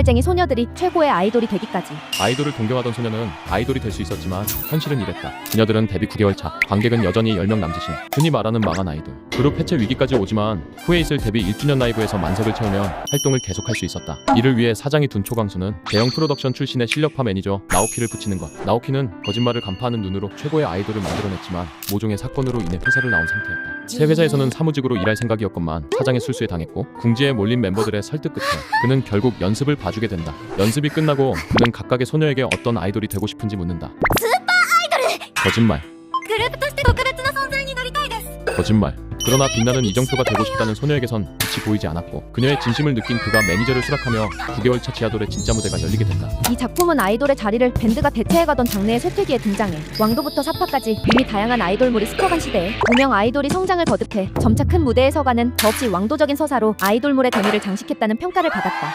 거짓말쟁이 소녀들이 최고의 아이돌이 되기까지. 아이돌을 동경하던 소녀는 아이돌이 될 수 있었지만 현실은 이랬다. 그녀들은 데뷔 9개월 차, 관객은 여전히 10명 남짓인 흔히 말하는 망한 아이돌. 그룹 해체 위기까지 오지만 후에 있을 데뷔 1주년 라이브에서 만석을 채우면 활동을 계속할 수 있었다. 이를 위해 사장이 둔 초강수는 대형 프로덕션 출신의 실력파 매니저 나오키를 붙이는 것. 나오키는 거짓말을 간파하는 눈으로 최고의 아이돌을 만들어냈지만 모종의 사건으로 인해 회사를 나온 상태였다. 새 회사에서는 사무직으로 일할 생각이었건만 사장의 술수에 당했고 궁지에 몰린 멤버들의 설득 끝에 그는 결국 연습을 봐주게 된다. 연습이 끝나고 그는 각각의 소녀에게 어떤 아이돌이 되고 싶은지 묻는다. 거짓말. グループとして特別な存在になりたいです 거짓말. 그러나 빛나는 이정표가 되고 싶다는 소녀에게선 빛이 보이지 않았고 그녀의 진심을 느낀 그가 매니저를 수락하며 9개월 차 지하돌의 진짜 무대가 열리게 된다. 이 작품은 아이돌의 자리를 밴드가 대체해가던 장르의 쇠퇴기에 등장해 왕도부터 사파까지 이미 다양한 아이돌물이 스쳐간 시대에 무명 아이돌이 성장을 거듭해 점차 큰 무대에 서가는 더없이 왕도적인 서사로 아이돌물의 대미를 장식했다는 평가를 받았다.